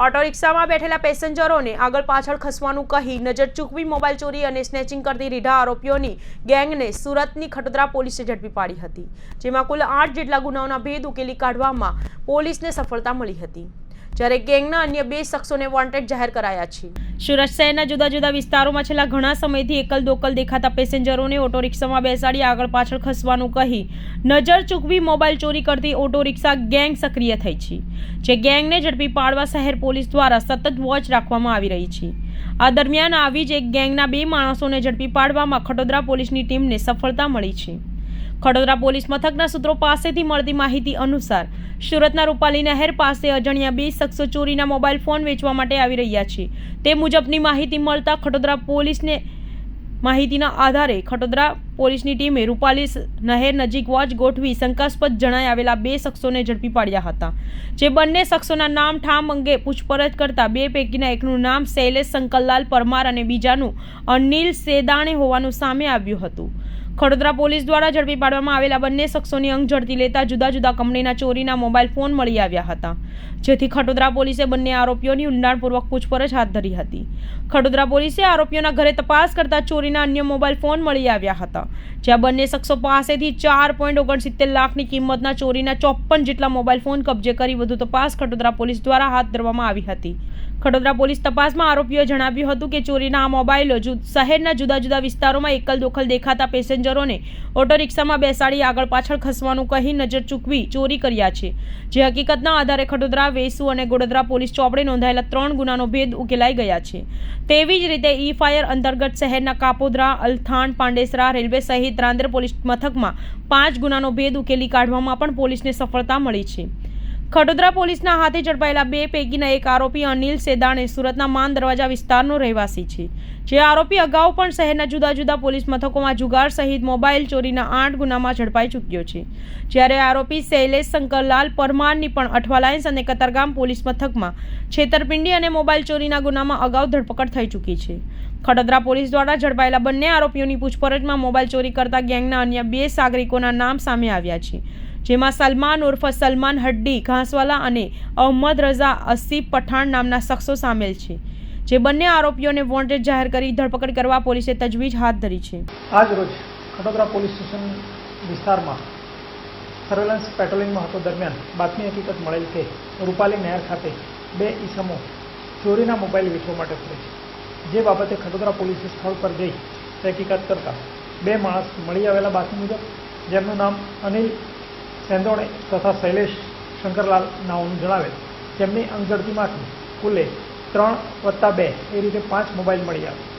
Auto રિક્ષામાં બેઠેલા પેસેન્જરોને આગળ પાછળ ખસવાનું કહી નજર ચૂકવી મોબાઈલ ચોરી અને સ્નેચિંગ કરતી રીઢા આરોપીઓની ગેંગને સુરતની ખટોદરા પોલીસે ઝડપી પાડી હતી, જેમાં કુલ આઠ જેટલા ગુનાઓના ભેદ ઉકેલી કાઢવામાં પોલીસને સફળતા મળી હતી. જ્યારે ગેંગના અન્ય બે શખ્સોને વોન્ટેડ જાહેર કરાયા છે. સુરત શહેરના જુદા જુદા વિસ્તારોમાં છેલ્લા ઘણા સમયથી એકલ દોકલ દેખાતા પેસેન્જરોને ઓટો રિક્ષામાં બેસાડી આગળ પાછળ ખસવાનું કહી નજર ચૂકવી મોબાઈલ ચોરી કરતી ઓટો રિક્ષા ગેંગ સક્રિય થઈ છે, જે ગેંગને ઝડપી પાડવા શહેર પોલીસ દ્વારા સતત વોચ રાખવામાં આવી રહી છે. આ દરમિયાન આવી જ એક ગેંગના બે માણસોને ઝડપી પાડવામાં ખડોદરા પોલીસની ટીમને સફળતા મળી છે. ખડોદરા પોલીસ મથકના સૂત્રો પાસેથી મળતી માહિતી અનુસાર સુરતના રૂપાલી નહેર પાસે અજાણ્યા બે શખ્સો ચોરીના મોબાઈલ ફોન વેચવા માટે આવી રહ્યા છે. તે મુજબની માહિતી મળતા ખડોદરા પોલીસને માહિતીના આધારે ખટોદરા પોલીસની ટીમે રૂપાલી નહેર નજીક વોચ ગોઠવી શંકાસ્પદ જણાઈ આવેલા બે શખ્સોને ઝડપી પાડ્યા હતા. જે બંને શખ્સોના નામ, ઠામ અંગે પૂછપરછ કરતા બે પૈકીના એકનું નામ શૈલેષ શંકરલાલ પરમાર અને બીજાનું અનિલ સેદાણે હોવાનું સામે આવ્યું હતું. ખડોદરા પોલીસ દ્વારા ઝડપી પાડવામાં આવેલા બંને શખ્સોની અંગ ઝડપી લેતા જુદા જુદા કંપનીના ચોરીના મોબાઈલ ફોન મળી આવ્યા હતા. જેથી ખડોદરા પોલીસે બંને આરોપીઓની ઊંડાણપૂર્વક પૂછપરછ હાથ ધરી હતી. ખડોદરા પોલીસે આરોપીઓના ઘરે તપાસ કરતા ચોરીના અન્ય મોબાઈલ ફોન મળી આવ્યા હતા, જ્યાં બંને શખ્સો પાસેથી ચાર પોઈન્ટ ઓગણસિત્તેર લાખની કિંમતના ચોરીના ચોપ્પન જેટલા મોબાઈલ ફોન કબજે કરી વધુ તપાસ ખડોદરા પોલીસ દ્વારા હાથ ધરવામાં આવી હતી. ખડોદરા પોલીસ તપાસમાં આરોપીઓએ જણાવ્યું હતું કે ચોરીના આ મોબાઈલો શહેરના જુદા જુદા વિસ્તારોમાં એકલ દોખલ દેખાતા પેસેન્જરોને ઓટો રિક્ષામાં બેસાડી આગળ પાછળ ખસવાનું કહી નજર ચૂકવી ચોરી કર્યા છે. જે હકીકતના આધારે ખડોદરા, વેસુ અને ગોડોદરા પોલીસ ચોપડે નોંધાયેલા ત્રણ ગુનાનો ભેદ ઉકેલાઈ ગયા છે. તેવી જ રીતે ઈ ફાયર અંતર્ગત શહેરના કાપોદરા, અલથાણ, પાંડેસરા, રેલવે સહિત રાંદેર પોલીસ મથકમાં પાંચ ગુનાનો ભેદ ઉકેલી કાઢવામાં પણ પોલીસને સફળતા મળી છે. ખડોદરા પોલીસના હાથે ઝડપાયેલા બે પૈકીના એક આરોપી અનિલ સેદાણે સુરતના માન દરવાજા વિસ્તારનો રહેવાસી છે. જે આરોપી અગાઉ પણ શહેરના જુદા જુદા પોલીસ મથકોમાં જુગાર સહિત મોબાઈલ ચોરીના આઠ ગુનામાં ઝડપાઈ ચૂક્યો છે. જ્યારે આરોપી શૈલેષ શંકરલાલ પરમારની પણ અઠવાલાયન્સ અને કતારગામ પોલીસ મથકમાં છેતરપિંડી અને મોબાઈલ ચોરીના ગુનામાં અગાઉ ધરપકડ થઈ ચૂકી છે. ખડોદરા પોલીસ દ્વારા ઝડપાયેલા બંને આરોપીઓની પૂછપરછમાં મોબાઈલ ચોરી કરતા ગેંગના અન્ય બે સાગરિકોના નામ સામે આવ્યા છે. જેમાં સલમાન ઉર્ફ સલમાન હડ્ડી, ઘાસવાલા અને અહમદ રઝા અસીફ પઠાણ નામના શખ્સો સામેલ છે, જે બંને આરોપીઓને વોન્ટેડ જાહેર કરી ધરપકડ કરવા પોલીસે તજવીજ હાથ ધરી છે. આજ રોજ ખડોદરા પોલીસ સ્ટેશન વિસ્તારમાં સર્વેલન્સ પેટ્રોલિંગમાં હતો દરમિયાન બાતમી હકીકત મળેલ કે રૂપાલી નહેર ખાતે બે ઈસમો ચોરીના મોબાઈલ વેચવા માટે ફરે છે. જે બાબતે ખડોદરા પોલીસે સ્થળ પર જઈ તહકીકાત કરતા બે માણસ મળી આવેલા બાતમી મુજબ, જેમનું નામ અનિલ સેંદોણે તથા શૈલેષ શંકરલાલ નામનું જણાવેલ તેમની અંગઝડતીમાંથી કુલે ત્રણ વત્તા બે. એ રીતે પાંચ મોબાઈલ મળી આવ્યા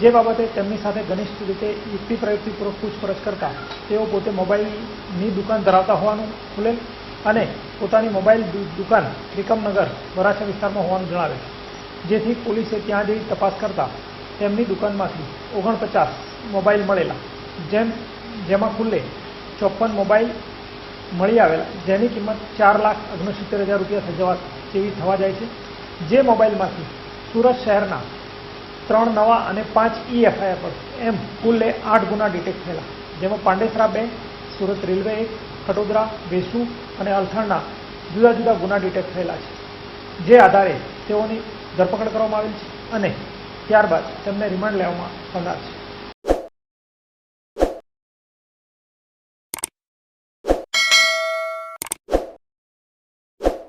જે બાબતે તેમની સાથે ઘનિષ્ઠ રીતે યુક્તિ પ્રયુક્તિપૂર્વક પૂછપરછ કરતા, તેઓ પોતે મોબાઈલની દુકાન ધરાવતા હોવાનું ખુલેલ અને પોતાની મોબાઈલ દુકાન ત્રિકમનગર, વરાછા વિસ્તારમાં હોવાનું જણાવે જેથી પોલીસે ત્યાં જઈ તપાસ કરતા તેમની દુકાનમાંથી ઓગણપચાસ મોબાઈલ મળેલા, જેમ, જેમાં ખુલ્લે ચોપ્પન મોબાઈલ મળી આવેલા, જેની કિંમત ચાર લાખ ઓગણસિત્તેર હજાર રૂપિયા થવા તેવી થવા જાય છે. જે મોબાઈલમાંથી સુરત શહેરના ત્રણ નવા અને પાંચ ઈ એફઆઈઆર પર એમ કુલે આઠ ગુના ડિટેક્ટ થયેલા. જેમાં પાંડેસરા બે સુરત રેલવે એક વેસુ અને અલથણના જુદા જુદા ગુના ડિટેક્ટ થયેલા છે. જે આધારે તેઓની ધરપકડ કરવામાં આવેલ છે અને ત્યારબાદ તેમને રિમાન્ડ લેવામાં આવનાર છે.